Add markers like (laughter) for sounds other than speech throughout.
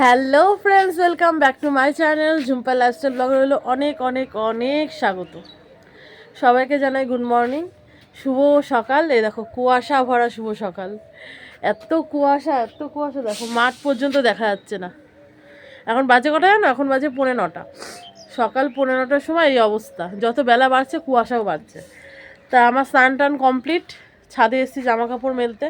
Hello friends welcome back to my channel Jhumpa lifestyle ব্লগের হলো অনেক অনেক অনেক স্বাগত। সবাইকে জানাই গুড মর্নিং শুভ সকাল। এই দেখো, কুয়াশা ভরা শুভ সকাল। এত কুয়াশা এত কুয়াশা, দেখো, মাঠ পর্যন্ত দেখা যাচ্ছে না। এখন বাজে কটা জানো? এখন বাজে পৌনে নটা। সকাল পৌনে নটার সময় এই অবস্থা। যত বেলা বাড়ছে, কুয়াশাও বাড়ছে। তা আমার স্নান টান কমপ্লিট ছাদে এসেছি জামা কাপড় মেলতে।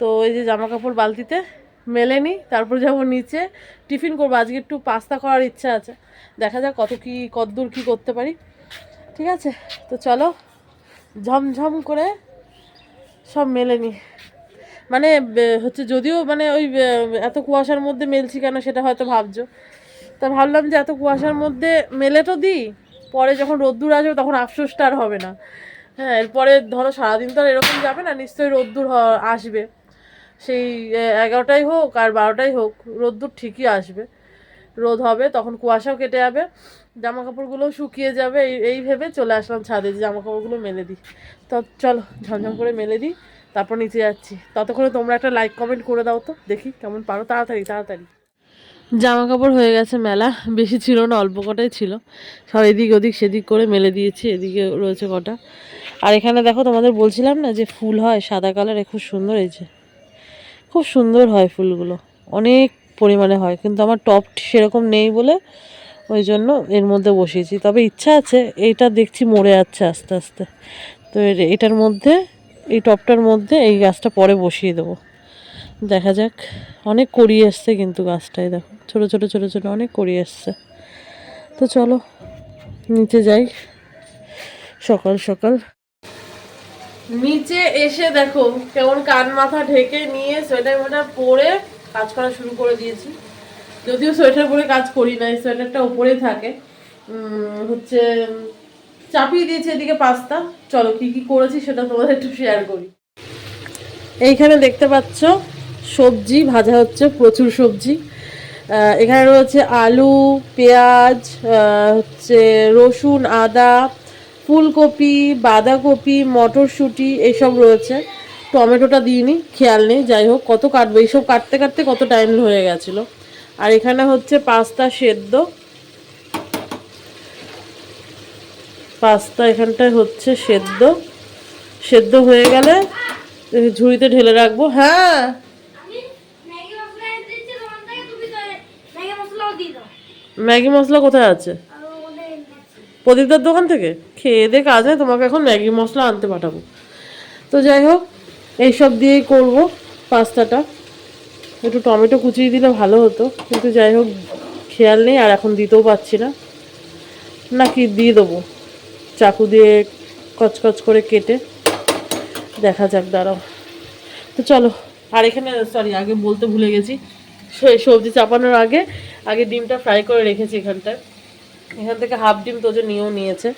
তো এই যে জামা কাপড় বালতিতে মেলে নিই তারপর যাব নিচে। টিফিন করব, আজকে একটু পাস্তা করার ইচ্ছা আছে। দেখা যাক কত কি, কতদূর কি করতে পারি। ঠিক আছে? তো চলো, ঝমঝম করে সব মেলে নিই মানে হচ্ছে যদিও মানে ওই এত কুয়াশার মধ্যে মেলছি কেন সেটা হয়তো ভাবছ। তা ভাবলাম যে এত কুয়াশার মধ্যে মেলে তো দিই, পরে যখন রোদ্দুর আসবে তখন আফসোসটা আর হবে না। হ্যাঁ এরপরে ধরো সারাদিন তো আর এরকম যাবে না, নিশ্চয়ই রোদ্দুর আসবে। সেই এগারোটাই হোক আর বারোটাই হোক, রোদ্দুর ঠিকই আসবে। রোদ হবে, তখন কুয়াশাও কেটে যাবে জামা কাপড়গুলোও শুকিয়ে যাবে, এই এই ভেবে চলে আসলাম ছাদে, যে জামা কাপড়গুলো মেলে দিই। তো চলো, ঝমঝম করে মেলে দিই, তারপর নিচে যাচ্ছি। ততক্ষণে তোমরা একটা লাইক কমেন্ট করে দাও তো, দেখি কেমন পারো, তাড়াতাড়ি তাড়াতাড়ি। জামা কাপড় হয়ে গেছে মেলা, বেশি ছিল না, অল্প কটাই ছিল। সব এদিক ওদিক সেদিক করে মেলে দিয়েছি, এদিকে রয়েছে কটা। আর এখানে দেখো তোমাদের বলছিলাম না যে ফুল হয়, সাদা কালারে খুব সুন্দর এই খুব সুন্দর হয় ফুলগুলো। অনেক পরিমাণে হয়, কিন্তু আমার টপ সেরকম নেই বলে ওই জন্য এর মধ্যে বসিয়েছি। তবে ইচ্ছা আছে এইটা দেখছি মরে যাচ্ছে আস্তে আস্তে। তো এটার মধ্যে, এই টপটার মধ্যে এই গাছটা পরে বসিয়ে দেবো। দেখা যাক, অনেক কড়ি এসছে কিন্তু গাছটায়, দেখো। ছোট ছোট ছোট ছোট অনেক কড়ি এসছে। তো চলো, নিচে যাই। সকাল সকাল। নিচে এসে দেখো কেমন কান মাথা ঢেকে নিয়ে সোয়েটার মোটার পরে কাজ করা শুরু করে দিয়েছি। যদিও সোয়েটার পরে কাজ করি না, এই সোয়েটারটা উপরেই থাকে। হচ্ছে, চাপিয়ে দিয়েছি এদিকে পাস্তা। চলো কি কি করেছি সেটা তোমাদের একটু শেয়ার করি। এইখানে দেখতে পাচ্ছ, সবজি, ভাজা হচ্ছে প্রচুর সবজি। এখানে রয়েছে আলু, পেঁয়াজ হচ্ছে রসুন, আদা ফুলকপি বাঁধাকপি মটরশুঁটি এইসব রয়েছে। টমেটোটা দিইনি খেয়াল নেই যাই হোক কত কাটবো? এইসব কাটতে কাটতে কত টাইম হয়ে গেছিল। আর এখানে হচ্ছে পাস্তা সেদ্ধ। পাস্তা এখানটায় হচ্ছে সেদ্ধ। সেদ্ধ হয়ে গেলে ঝুড়িতে ঢেলে রাখব। হ্যাঁ। ম্যাগি মশলা কোথায় আছে আর ওদের এনে দিচ্ছি। প্রদীপদার দোকান থেকে? খেয়ে দে কাজ হয় তোমাকে এখন ম্যাগি মশলা আনতে পাঠাবো। তো যাই হোক, এইসব দিয়েই করব পাস্তাটা। একটু টমেটো কুচিয়ে দিলে ভালো হতো, কিন্তু যাই হোক, খেয়াল নেই, আর এখন দিতেও পাচ্ছি না। নাকি দিয়ে দেবো। চাকু দিয়ে কচকচ করে কেটে দেখা যাক, দাঁড়াও। তো চলো, আর এখানে সরি আগে বলতে ভুলে গেছি। সবজি চাপানোর আগে আগে ডিমটা ফ্রাই করে রেখেছি এখানটায়। এখান থেকে হাফ ডিম তোজো নিয়েও নিয়েছে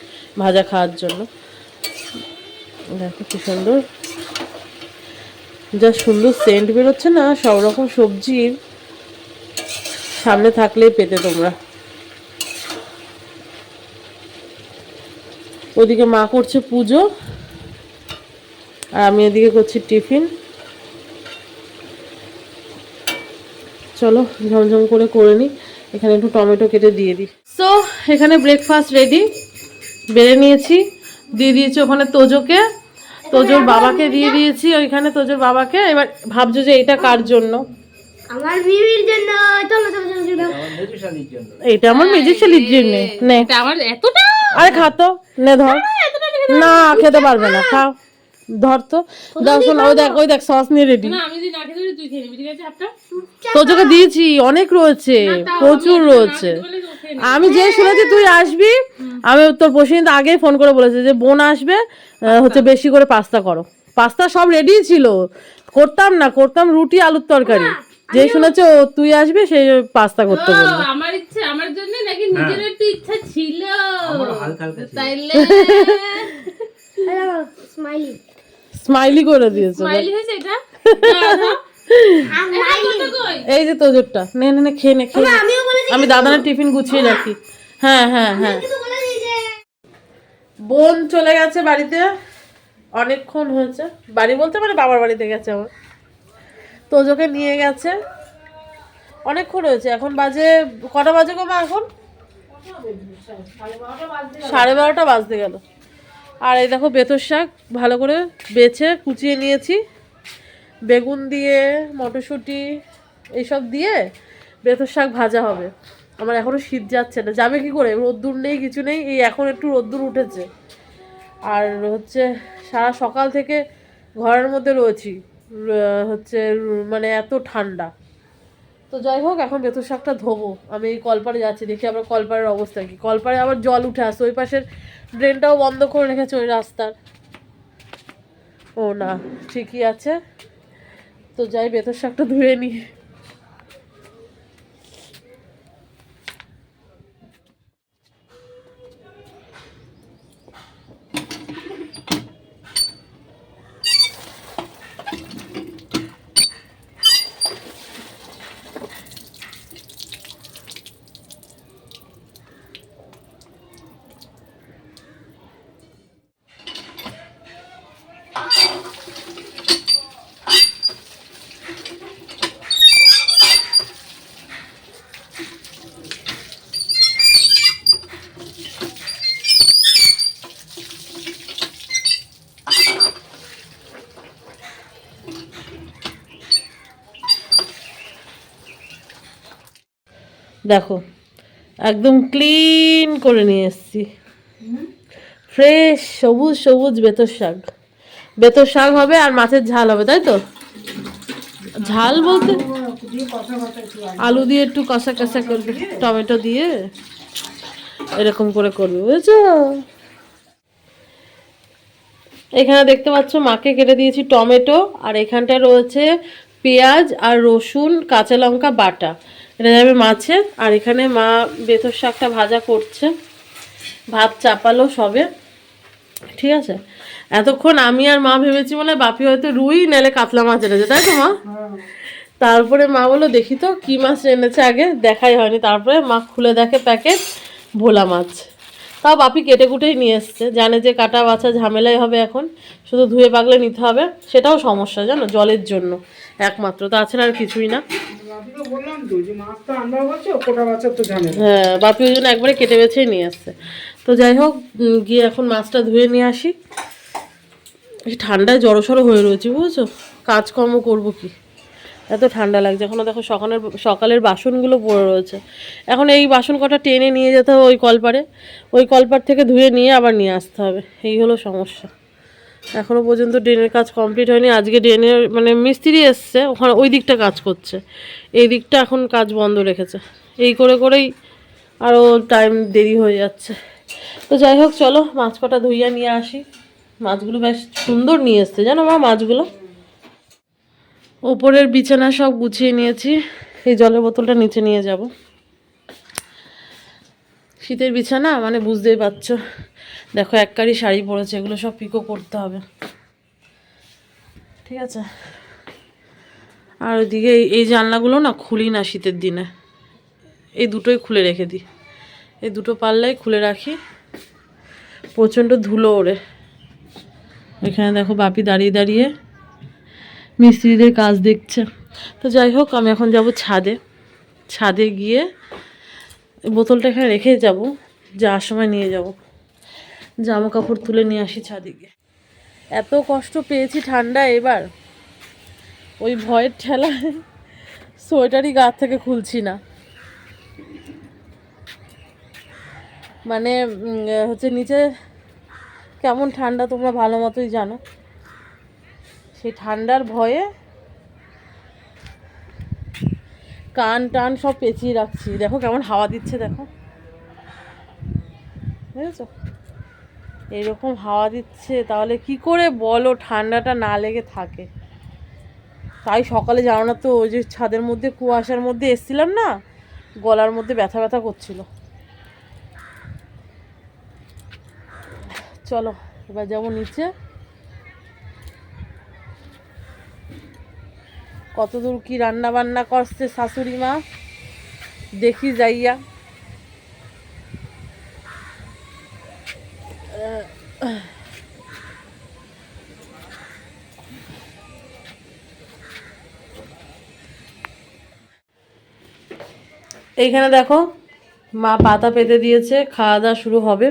ভাজা খাওয়ার জন্য। দেখো কি সুন্দর। যা সুন্দর সেন্ট বেরোচ্ছে না, সব রকম সবজির সামনে থাকলেই পেতে তোমরা। ওদিকে মা করছে পুজো, আর আমি এদিকে করছি টিফিন। চলো ঝমঝম করে করে নিই। এখানে একটু টমেটো কেটে দিয়ে দিই। সো এখানে ব্রেকফাস্ট রেডি বেড়ে নিয়েছি। দিয়ে দিয়েছি ওখানে তোজোকে। তোজোর বাবাকে দিয়ে দিয়েছি ওইখানে তোজোর বাবাকে। এবার ভাবছ যে এটা কার জন্য? আমার বিবির জন্য। চলো চলো চলো চলো। এটা আমার মেজের ছেলের জন্য। নে। আমার এতটা আরে খা তো। নে ধর। না খেতে পারবে না। খাও। ধর তো। দেখ শোন ওই দেখ ওই দেখ সস নিয়ে রেডি না আমি যদি না খেতে তুই খেয়ে নিবি ঠিক আছে আপটা তোজোকে দিয়েছি অনেক রয়েছে প্রচুর রয়েছে। আমি যে শুনেছি তুই আসবি আমি তোর প্রসেনজিৎ আগেই ফোন করে বলেছে যে বোন আসবে হচ্ছে বেশি করে পাস্তা করো। পাস্তা সব রেডি ছিল। করতাম না করতাম রুটি আলুর তরকারি। যে শুনেছে ও তুই আসবি সেই পাস্তা করতে ও, বলল আমার ইচ্ছে আমার জন্য নাকি নিজের একটু ইচ্ছা ছিল। তাইলে (laughs) স্মাইলি স্মাইলি করে দিয়েছে স্মাইলি হয়েছে এটা? এটা এই যে তোজোরটা নে নে নে খেয়ে নে খেয়ে আমি দাদানের টিফিন গুছিয়ে রাখি। হ্যাঁ হ্যাঁ হ্যাঁ। কিন্তু বলে দিই যে। বোন চলে গেছে বাড়িতে অনেকক্ষণ হয়েছে। বাড়ি বলতে মানে বাবার বাড়িতে গেছে আমার তোজোকে নিয়ে গেছে। অনেকক্ষণ হয়েছে এখন বাজে কটা বাজে গো মা এখন? সাড়ে বারোটা বাজতে গেল। আর এই দেখো বেতর শাক ভালো করে বেছে কুচিয়ে নিয়েছি। বেগুন দিয়ে, মটরশুঁটি, এইসব দিয়ে বেতর শাক ভাজা হবে। আমার এখনও শীত যাচ্ছে না। যাবে কি করে? রোদ্দুর নেই, কিছু নেই। এই এখন একটু রোদ্দুর উঠেছে। আর হচ্ছে সারা সকাল থেকে ঘরের মধ্যে রয়েছি। হচ্ছে মানে এত ঠান্ডা। তো যাই হোক, এখন বেতর শাকটা ধোবো। আমি এই কলপারে যাচ্ছি, দেখি আবার কলপারের অবস্থা কি। কলপারে আবার জল উঠে আসছে ওই পাশের ড্রেনটাও বন্ধ করে রেখেছে ওই রাস্তার। ও না, ঠিকই আছে। তো যাই বেতর শাকটা ধুয়ে নিই। দেখো, একদম ক্লিন করে নিয়ে এসেছি। ফ্রেশ সবুজ সবুজ বেতর শাক। বেতর শাক হবে আর মাছের ঝাল হবে, তাই তো? ঝাল বলতে? আলু দিয়ে একটু কষা কষা করবে, টমেটো দিয়ে। এরকম করে করবে, বুঝেছ? এখানে দেখতে পাচ্ছ, মাকে কেটে দিয়েছি টমেটো, আর এখানটায় রয়েছে পেঁয়াজ আর রসুন, কাঁচা লঙ্কা, বাটা। এটা যাবে মাছের, আর এখানে মা বেতর শাকটা ভাজা করছে। ভাত চাপালো সবে। ঠিক আছে? এতক্ষণ আমি আর মা ভেবেছি মানে বাপি হয়তো রুই, নাহলে কাতলা মাছ এনেছে, তাই তো মা? তারপরে মা বলল, দেখি তো, কি মাছ এনেছে আগে? দেখাই হয়নি। তারপরে মা খুলে দেখে প্যাকেট, ভোলা মাছ। তাও বাপি কেটে কুটেই নিয়ে এসছে। জানে যে কাটা বাছা ঝামেলাই হবে এখন। শুধু ধুয়ে পাকলে নিতে হবে। সেটাও সমস্যা, জানো, জলের জন্য। একমাত্র। তাছাড়া আর কিছুই না। হ্যাঁ বাপি ওই জন্য একবারে কেটে বেছেই নিয়ে আসছে। তো যাই হোক গিয়ে এখন মাছটা ধুয়ে নিয়ে আসি। ঠান্ডায় জড়সড়ো হয়ে রয়েছে, বুঝেছ? কাজকর্ম করব কি? এত ঠান্ডা লাগছে। এখনও দেখো সকালের সকালের বাসনগুলো পড়ে রয়েছে। এখন এই বাসন কটা টেনে নিয়ে যেতে হবে ওই কলপারে ওই কলপার থেকে ধুয়ে নিয়ে আবার নিয়ে আসতে হবে। এই হলো সমস্যা। এখনও পর্যন্ত ড্রেনের কাজ কমপ্লিট হয়নি। আজকে ড্রেনের মানে মিস্ত্রি এসছে, ওখানে ওই দিকটা কাজ করছে। এই দিকটা এখন কাজ বন্ধ রেখেছে। এই করে করেই আরও টাইম দেরি হয়ে যাচ্ছে। তো যাই হোক, চলো মাছ কটা ধুইয়া নিয়ে আসি। মাছগুলো বেশ সুন্দর নিয়ে এসছে। জানো মা মাছগুলো? ওপরের বিছানা সব গুছিয়ে নিয়েছি। এই জলের বোতলটা নিচে নিয়ে যাব। শীতের বিছানা মানে বুঝতেই পারছ। দেখো এককারি শাড়ি পরেছে, এগুলো সব পিকো করতে হবে। ঠিক আছে? আর ওইদিকে এই- জানলাগুলো না খুলি না শীতের দিনে। এই দুটোই খুলে রেখে দিই। এই দুটো পাল্লাই খুলে রাখি। প্রচণ্ড ধুলো ওড়ে। এখানে দেখো, বাপি দাঁড়িয়ে দাঁড়িয়ে মিস্ত্রিদের কাজ দেখছে। তো যাই হোক, আমি এখন যাব ছাদে। ছাদে গিয়ে বোতলটা এখানে রেখে যাব, যাওয়ার সময় নিয়ে যাব। জামা কাপড় তুলে নিয়ে আসি ছাদে গিয়ে এত কষ্ট পেয়েছি ঠান্ডা এবার। ওই ভয়ের ঠেলায় সোয়েটারই গা থেকে খুলছি না। মানে হচ্ছে নিচে কেমন ঠান্ডা তোমরা ভালো মতোই জানো। সেই ঠান্ডার ভয়ে কান টান সব পেঁচিয়ে রাখছি। দেখো কেমন হাওয়া দিচ্ছে, দেখো। বুঝেছ? এইরকম হাওয়া দিচ্ছে, তাহলে কি করে বলো ঠান্ডাটা না লেগে থাকে? তাই সকালে যাও না তো, ওই যে ছাদের মধ্যে, কুয়াশার মধ্যে এসছিলাম না, গলার মধ্যে ব্যথা ব্যথা করছিল। চলো, এবার যাব নিচে। কতদূর কি রান্না বান্না করছে শাশুড়ি মা? দেখি যাইয়া। এইখানে দেখো মা পাতা পেতে দিয়েছে, খাওয়া দাওয়া শুরু হবে।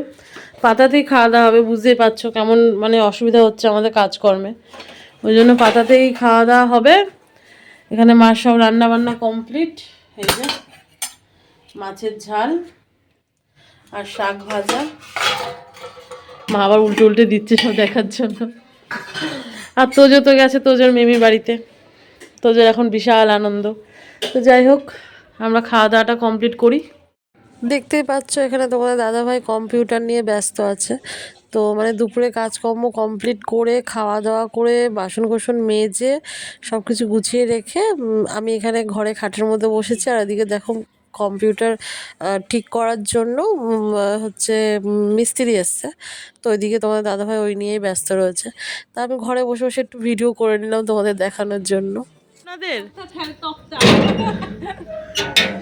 পাতাতেই খাওয়া দাওয়া হবে, বুঝতেই পারছ কেমন মানে অসুবিধা হচ্ছে আমাদের কাজকর্মে। ওই জন্য পাতাতেই খাওয়া দাওয়া হবে। এখানে মার সব রান্না বান্না কমপ্লিট এই যে মাছের ঝাল আর শাক ভাজা। মা আবার উল্টে উল্টে দিচ্ছে সব দেখার জন্য। আর তোজো তো গেছে, তোজোর মেমির বাড়িতে। তোজোর এখন বিশাল আনন্দ। তো যাই হোক আমরা খাওয়া দাওয়াটা কমপ্লিট করি। দেখতেই পাচ্ছ এখানে তোমাদের দাদাভাই কম্পিউটার নিয়ে ব্যস্ত আছে। তো মানে দুপুরে কাজকর্ম কমপ্লিট করে খাওয়া দাওয়া করে বাসন কোসন মেজে সব কিছু গুছিয়ে রেখে আমি এখানে ঘরে খাটের মধ্যে বসেছি। আর এদিকে দেখো কম্পিউটার ঠিক করার জন্য হচ্ছে মিস্ত্রি এসছে। তো ওইদিকে তোমাদের দাদাভাই ওই নিয়েই ব্যস্ত রয়েছে। তা আমি ঘরে বসে বসে একটু ভিডিও করে নিলাম তোমাদের দেখানোর জন্য। আপনাদের?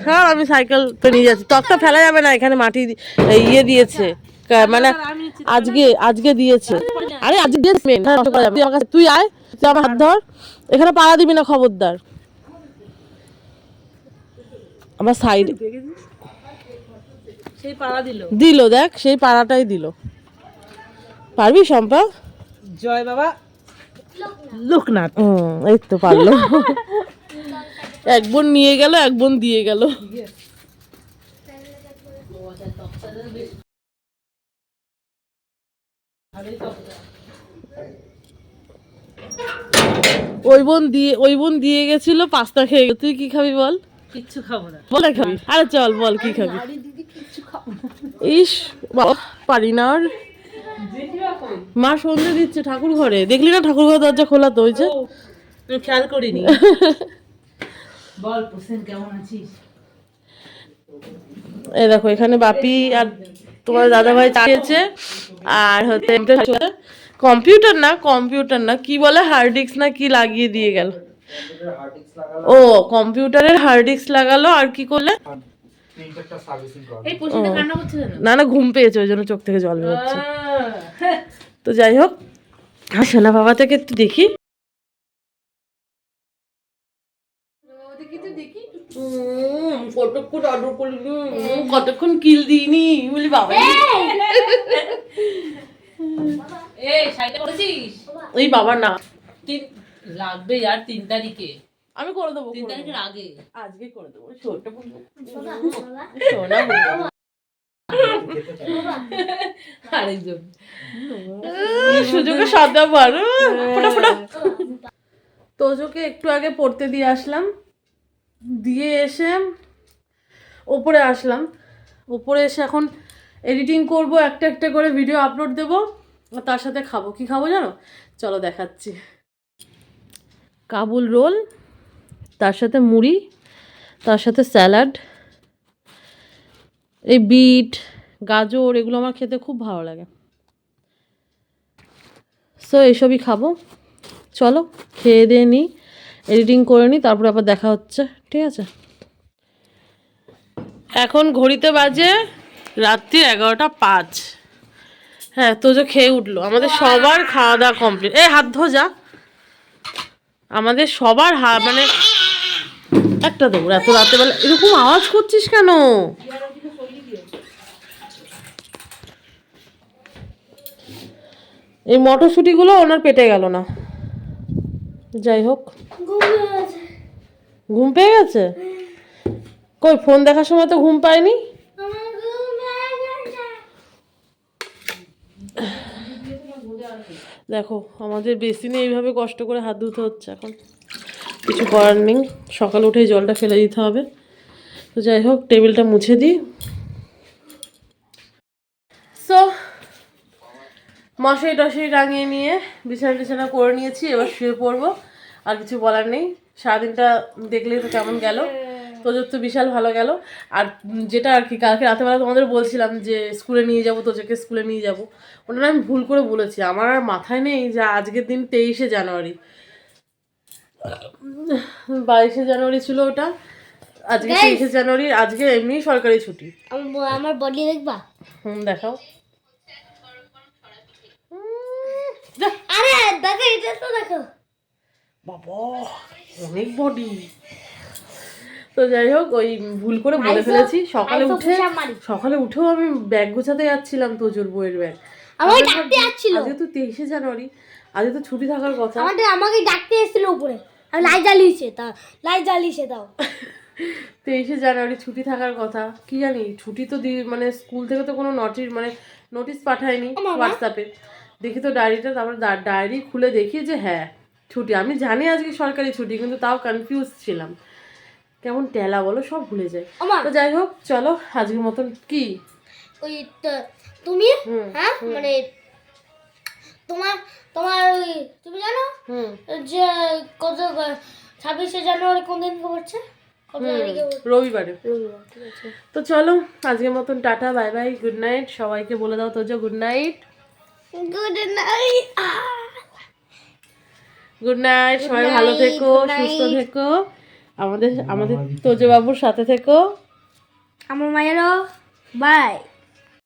হ্যাঁ আমি সাইকেল তো নিয়ে যাচ্ছি। তক্তা ফেলা যাবে না এখানে মাটি ইয়ে দিয়েছে। মানে আজকে আজকে দিয়েছে। আরে আজকে দিয়েছে হ্যাঁ, তুই আয় তুই আমার হাত ধর। এখানে পাড়া দিবি না খবরদার। আমার সাইড সেই পাড়া দিল। দিল দেখ সেই পাড়াটাই দিল। পারবি শম্পা? জয় বাবা। লোকনাথ। হুম এই তো পারল। এক বোন নিয়ে গেল এক বোন দিয়ে গেল। ওই বোন দিয়ে ওই বোন দিয়ে গেছিল পাস্তা খেয়ে গেছে। তুই কি খাবি বল? কিচ্ছু খাব না। বল খাবি? আরে চল বল কি খাবি? ইস বাবা পারি না আর। মা সন্ধে দিচ্ছে ঠাকুর ঘরে। দেখলি না ঠাকুর ঘর দরজা খোলা তো হয়েছে? আমি খেয়াল করিনি। (laughs) বল পোষেন কেমন আছিস? এই দেখো এখানে বাপি আর তোমার দাদা ভাই চাইছে আর হচ্ছে কম্পিউটার না কম্পিউটার না কি বলে হার্ড ডিস্ক না কি লাগিয়ে দিয়ে গেল? ও কম্পিউটারের হার্ড ডিস্ক লাগালো আর কি করলে? না না ঘুম পেয়েছে ওই জন্য চোখ থেকে জল বেরোচ্ছে। তো যাই হোক আর সোনা বাবা থেকে একটু দেখি। কতক্ষণ অর্ডার করলি? কতক্ষণ কিল দিইনি? বলি বাবা এই ওই বাবা না তিন লাগবে আর তিন তারিখে। আমি করে দেবো তিন তারিখের আগে। আজকে করে দেবো। ছোট বলব সোনা বলব। আরেকজন। সুযোগে সাদা বার ফোটা ফোটা। তোজোকে একটু আগে পড়তে দিয়ে আসলাম। দিয়ে এসে ওপরে আসলাম। ওপরে এসে এখন এডিটিং করব একটা একটা করে ভিডিও আপলোড দেব। আর তার সাথে খাব। কি খাব জানো? চলো দেখাচ্ছি। কাবুল রোল তার সাথে মুড়ি, তার সাথে স্যালাড, এই বিট, গাজর, এগুলো আমার খেতে খুব ভালো লাগে। সো এইসবই খাব। চলো, খেয়ে দিয়ে নিই এডিটিং করে নিই তারপরে আবার দেখা হচ্ছে, ঠিক আছে? এখন ঘড়িতে বাজে রাত্রি এগারোটা পাঁচ। হ্যাঁ তো যে খেয়ে উঠল। আমাদের সবার খাওয়া দাওয়া কমপ্লিট। এই হাত ধো যা। আমাদের সবার হা মানে একটা দেবো, এত রাত্রেবেলা এরকম আওয়াজ করছিস কেন? এই মটরশুঁটিগুলো ওনার পেটে গেল না। যাই হোক। ঘুম পেয়ে গেছে? কই, ফোন দেখার সময় তো ঘুম পায়নি? দেখো, আমাদের বেসিনে এইভাবে কষ্ট করে হাত ধুতে হচ্ছে এখন। কিছু করার নেই। সকালে উঠেই জলটা ফেলে দিতে হবে। তো যাই হোক, টেবিলটা মুছে দিই। সো মশাই টশাই টাঙিয়ে নিয়ে বিছানা টিছানা করে নিয়েছি, এবার শুয়ে পড়ব। আর কিছু বলার নেই। সারাদিনটা দেখলেই তো কেমন গেল। তোজোর তো বিশাল ভালো গেল। আর যেটা আর কি, কালকে রাতেবেলা তোমাদের বলছিলাম যে স্কুলে নিয়ে যাব তোজোকে স্কুলে নিয়ে যাব। ওটা আমি ভুল করে বলেছি। আমার আর মাথায় নেই যে আজকের দিন তেইশে জানুয়ারি। বাইশে জানুয়ারি ছিল ওটা। আজকে! তেইশে জানুয়ারি আজকে এমনি সরকারি ছুটি। আমার আমার বডি দেখবা? হুম দেখাও। আরে দেখো এটা তো দেখো। বাবা অনেক বডি তো যাই হোক ওই ভুল করে বলে ফেলেছি। সকালে উঠে সকালে উঠেও আমি ব্যাগ গোছাতে যাচ্ছিলাম তোজোর বইয়ের ব্যাগ। আমাকে ডাকতে যাচ্ছিল। আজকে তো তেইশে জানুয়ারি। আজকে তো ছুটি থাকার কথা। আমাদের আমাকে ডাকতে এসেছিল উপরে। আমি লাই জ্বালিয়েছে তা লাই জ্বালিয়েছে তাও তেইশে জানুয়ারি ছুটি থাকার কথা কি জানি ছুটি তো দি- মানে স্কুল থেকে তো কোনো নোটিশ মানে নোটিশ পাঠায়নি হোয়াটসঅ্যাপে দেখি তো ডায়েরিটা তারপর ডায়েরি খুলে দেখি যে হ্যাঁ ছুটি। আমি জানি আজকে সরকারি ছুটি কিন্তু তাও কনফিউজ ছিলাম। কেমন টেলা বলো সব ভুলে যায়। তো যাই হোক চলো আজকের মতন কি? ওই তুমি? হ্যাঁ? মানে তোমার তোমার ওই তুমি জানো? যে কত ছাব্বিশে জানুয়ারি কোন দিন পড়ছে? রবিবার। তো চলো আজকের মতন ta-ta bye bye good night সবাইকে বলে দাও Tojo good night good night good night সবাই ভালো থেকো সুস্থ থেকো। আমাদের আমাদের তোজো বাবুর সাথে থেকো। আমার মায়েরও বাই